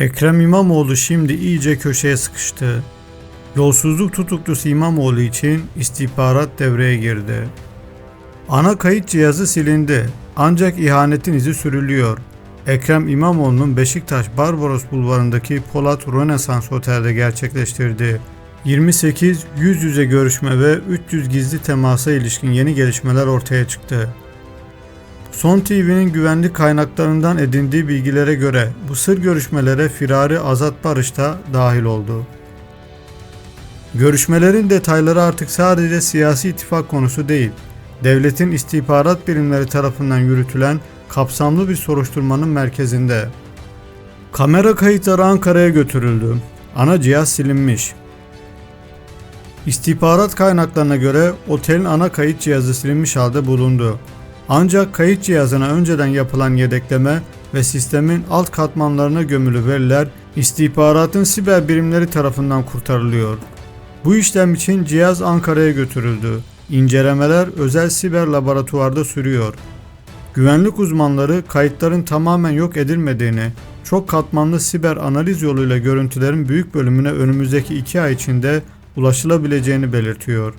Ekrem İmamoğlu şimdi iyice köşeye sıkıştı. Yolsuzluk tutuklusu İmamoğlu için istihbarat devreye girdi. Ana kayıt cihazı silindi ancak ihanetin izi sürülüyor. Ekrem İmamoğlu'nun Beşiktaş Barbaros Bulvarı'ndaki Polat Rönesans Otel'de gerçekleştirdiği 28 yüz yüze görüşme ve 300 gizli temasa ilişkin yeni gelişmeler ortaya çıktı. Son TV'nin güvenlik kaynaklarından edindiği bilgilere göre bu sır görüşmelere firari Azat Barış da dahil oldu. Görüşmelerin detayları artık sadece siyasi ittifak konusu değil, devletin istihbarat birimleri tarafından yürütülen kapsamlı bir soruşturmanın merkezinde. Kamera kayıtları Ankara'ya götürüldü. Ana cihaz silinmiş. İstihbarat kaynaklarına göre otelin ana kayıt cihazı silinmiş halde bulundu. Ancak kayıt cihazına önceden yapılan yedekleme ve sistemin alt katmanlarına gömülü veriler istihbaratın siber birimleri tarafından kurtarılıyor. Bu işlem için cihaz Ankara'ya götürüldü. İncelemeler özel siber laboratuvarda sürüyor. Güvenlik uzmanları kayıtların tamamen yok edilmediğini, çok katmanlı siber analiz yoluyla görüntülerin büyük bölümüne önümüzdeki iki ay içinde ulaşılabileceğini belirtiyor.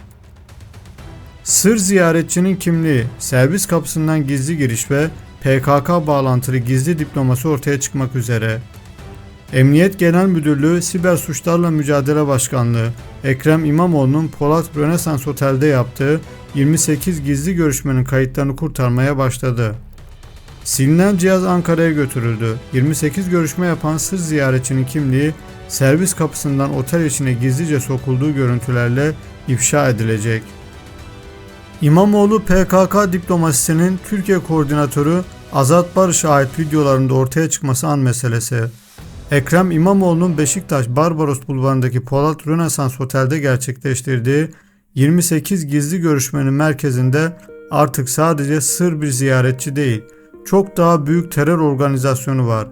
Sır ziyaretçinin kimliği, servis kapısından gizli giriş ve PKK bağlantılı gizli diploması ortaya çıkmak üzere. Emniyet Genel Müdürlüğü Siber Suçlarla Mücadele Başkanlığı Ekrem İmamoğlu'nun Polat Rönesans Otel'de yaptığı 28 gizli görüşmenin kayıtlarını kurtarmaya başladı. Silinen cihaz Ankara'ya götürüldü. 28 görüşme yapan sır ziyaretçinin kimliği servis kapısından otel içine gizlice sokulduğu görüntülerle ifşa edilecek. İmamoğlu PKK diplomasisinin Türkiye koordinatörü Azat Barış'a ait videolarında ortaya çıkması an meselesi. Ekrem İmamoğlu'nun Beşiktaş Barbaros Bulvarı'ndaki Polat Rönesans Otel'de gerçekleştirdiği 28 gizli görüşmenin merkezinde artık sadece sır bir ziyaretçi değil, çok daha büyük terör organizasyonu var.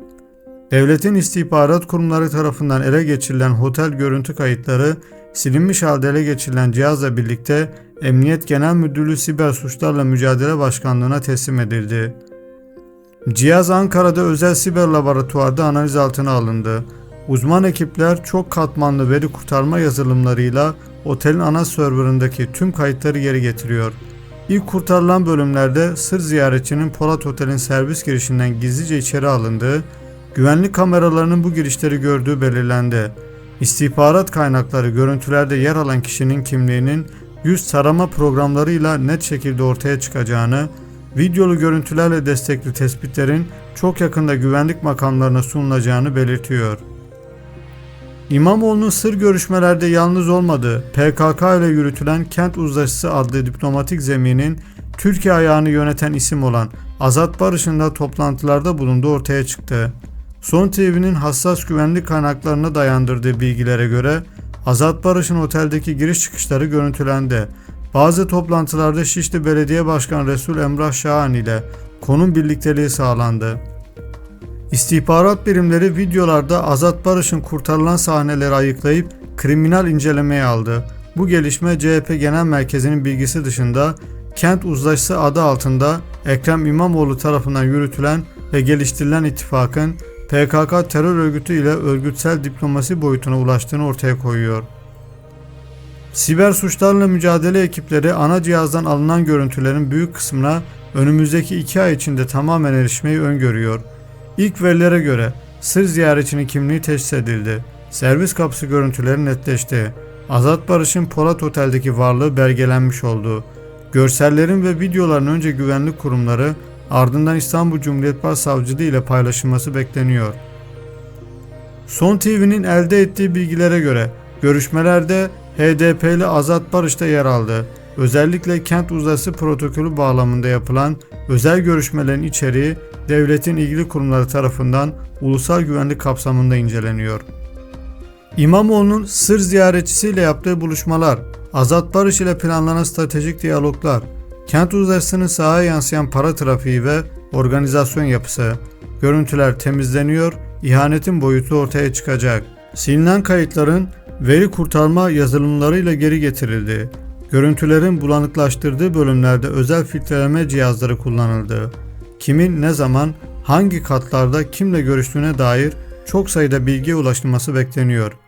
Devletin istihbarat kurumları tarafından ele geçirilen otel görüntü kayıtları silinmiş halde ele geçirilen cihazla birlikte Emniyet Genel Müdürlüğü Siber Suçlarla Mücadele Başkanlığı'na teslim edildi. Cihaz Ankara'da özel siber laboratuvarda analiz altına alındı. Uzman ekipler çok katmanlı veri kurtarma yazılımlarıyla otelin ana serverındaki tüm kayıtları geri getiriyor. İlk kurtarılan bölümlerde sır ziyaretçinin Polat Otel'in servis girişinden gizlice içeri alındığı, güvenlik kameralarının bu girişleri gördüğü belirlendi. İstihbarat kaynakları görüntülerde yer alan kişinin kimliğinin yüz tarama programlarıyla net şekilde ortaya çıkacağını, videolu görüntülerle destekli tespitlerin çok yakında güvenlik makamlarına sunulacağını belirtiyor. İmamoğlu'nun sır görüşmelerde yalnız olmadığı PKK ile yürütülen Kent Uzlaşısı adlı diplomatik zeminin Türkiye ayağını yöneten isim olan Azat Barış'ın da toplantılarda bulunduğu ortaya çıktı. Son TV'nin hassas güvenlik kaynaklarına dayandırdığı bilgilere göre Azat Barış'ın oteldeki giriş çıkışları görüntülendi. Bazı toplantılarda Şişli Belediye Başkanı Resul Emrah Şahan ile konum birlikteliği sağlandı. İstihbarat birimleri videolarda Azat Barış'ın kurtarılan sahneleri ayıklayıp kriminal incelemeye aldı. Bu gelişme CHP Genel Merkezi'nin bilgisi dışında Kent Uzlaşısı adı altında Ekrem İmamoğlu tarafından yürütülen ve geliştirilen ittifakın PKK terör örgütü ile örgütsel diplomasi boyutuna ulaştığını ortaya koyuyor. Siber suçlarla mücadele ekipleri ana cihazdan alınan görüntülerin büyük kısmına önümüzdeki iki ay içinde tamamen erişmeyi öngörüyor. İlk verilere göre sır ziyaretçinin kimliği teşhis edildi. Servis kapısı görüntüleri netleşti. Azat Barış'ın Polat Otel'deki varlığı belgelenmiş oldu. Görsellerin ve videoların önce güvenlik kurumları ardından İstanbul Cumhuriyet Başsavcılığı ile paylaşılması bekleniyor. Son TV'nin elde ettiği bilgilere göre görüşmelerde HDP'li Azat Barış da yer aldı. Özellikle kent uzası protokolü bağlamında yapılan özel görüşmelerin içeriği devletin ilgili kurumları tarafından ulusal güvenlik kapsamında inceleniyor. İmamoğlu'nun sır ziyaretçisiyle yaptığı buluşmalar, Azat Barış ile planlanan stratejik diyaloglar, kent uzasının sahaya yansıyan para trafiği ve organizasyon yapısı, görüntüler temizleniyor, ihanetin boyutu ortaya çıkacak. Silinen kayıtların veri kurtarma yazılımlarıyla geri getirildi. Görüntülerin bulanıklaştırdığı bölümlerde özel filtreleme cihazları kullanıldı. Kimin ne zaman hangi katlarda kimle görüştüğüne dair çok sayıda bilgiye ulaşılması bekleniyor.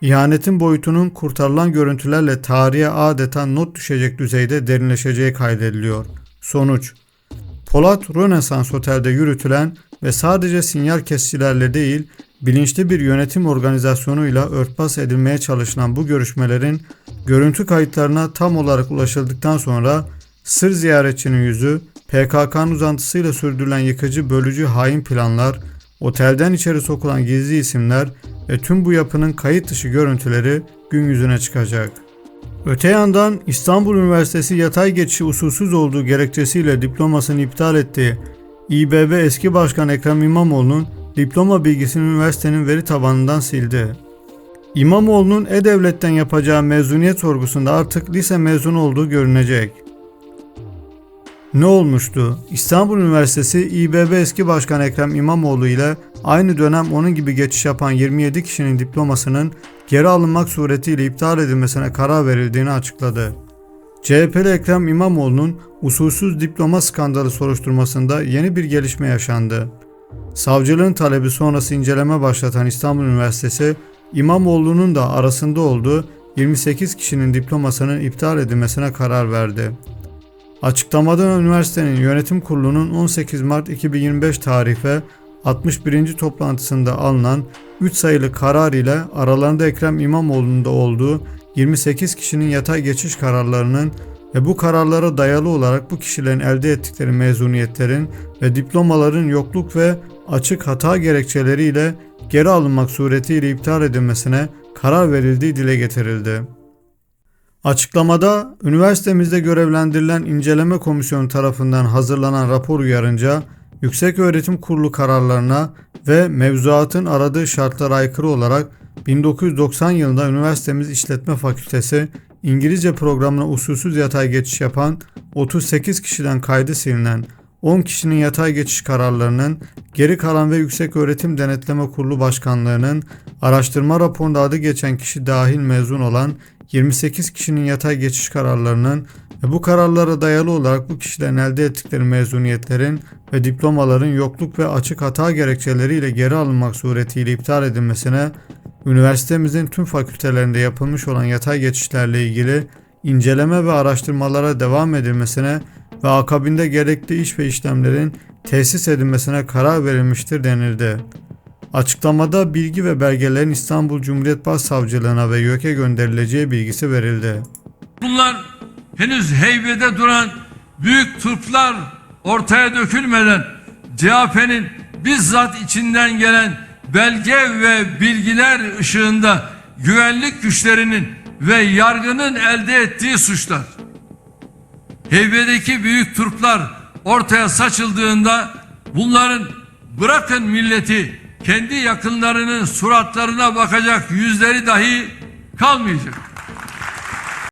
İhanetin boyutunun kurtarılan görüntülerle tarihe adeta not düşecek düzeyde derinleşeceği kaydediliyor. Sonuç Polat Rönesans Otel'de yürütülen ve sadece sinyal kesicilerle değil, bilinçli bir yönetim organizasyonuyla örtbas edilmeye çalışılan bu görüşmelerin görüntü kayıtlarına tam olarak ulaşıldıktan sonra sır ziyaretçinin yüzü, PKK'nın uzantısıyla sürdürülen yıkıcı, bölücü, hain planlar, otelden içeri sokulan gizli isimler ve tüm bu yapının kayıt dışı görüntüleri gün yüzüne çıkacak. Öte yandan İstanbul Üniversitesi yatay geçişi usulsüz olduğu gerekçesiyle diplomasını iptal ettiği İBB eski başkan Ekrem İmamoğlu'nun diploma bilgisini üniversitenin veri tabanından sildi. İmamoğlu'nun E-Devlet'ten yapacağı mezuniyet sorgusunda artık lise mezunu olduğu görünecek. Ne olmuştu? İstanbul Üniversitesi İBB eski başkan Ekrem İmamoğlu ile aynı dönem onun gibi geçiş yapan 27 kişinin diplomasının geri alınmak suretiyle iptal edilmesine karar verildiğini açıkladı. CHP'li Ekrem İmamoğlu'nun usulsüz diploma skandalı soruşturmasında yeni bir gelişme yaşandı. Savcılığın talebi sonrası inceleme başlatan İstanbul Üniversitesi, İmamoğlu'nun da arasında olduğu 28 kişinin diplomasının iptal edilmesine karar verdi. Açıklamada üniversitenin yönetim kurulunun 18 Mart 2025 tarife 61. toplantısında alınan 3 sayılı karar ile aralarında Ekrem İmamoğlu'nun da olduğu 28 kişinin yatay geçiş kararlarının ve bu kararlara dayalı olarak bu kişilerin elde ettikleri mezuniyetlerin ve diplomaların yokluk ve açık hata gerekçeleriyle geri alınmak suretiyle iptal edilmesine karar verildiği dile getirildi. Açıklamada üniversitemizde görevlendirilen inceleme komisyonu tarafından hazırlanan rapor uyarınca Yüksek Öğretim Kurulu kararlarına ve mevzuatın aradığı şartlara aykırı olarak 1990 yılında üniversitemiz İşletme Fakültesi İngilizce programına usulsüz yatay geçiş yapan 38 kişiden kaydı silinen 10 kişinin yatay geçiş kararlarının geri kalan ve Yüksek Öğretim Denetleme Kurulu Başkanlığı'nın araştırma raporunda adı geçen kişi dahil mezun olan 28 kişinin yatay geçiş kararlarının ve bu kararlara dayalı olarak bu kişilerin elde ettikleri mezuniyetlerin ve diplomaların yokluk ve açık hata gerekçeleriyle geri alınmak suretiyle iptal edilmesine, üniversitemizin tüm fakültelerinde yapılmış olan yatay geçişlerle ilgili inceleme ve araştırmalara devam edilmesine ve akabinde gerekli iş ve işlemlerin tesis edilmesine karar verilmiştir denildi. Açıklamada bilgi ve belgelerin İstanbul Cumhuriyet Başsavcılığına ve YÖK'e gönderileceği bilgisi verildi. Bunlar henüz heybede duran büyük turplar ortaya dökülmeden CHP'nin bizzat içinden gelen belge ve bilgiler ışığında güvenlik güçlerinin ve yargının elde ettiği suçlar. Heybedeki büyük turplar ortaya saçıldığında bunların bırakın milleti kendi yakınlarının suratlarına bakacak yüzleri dahi kalmayacak.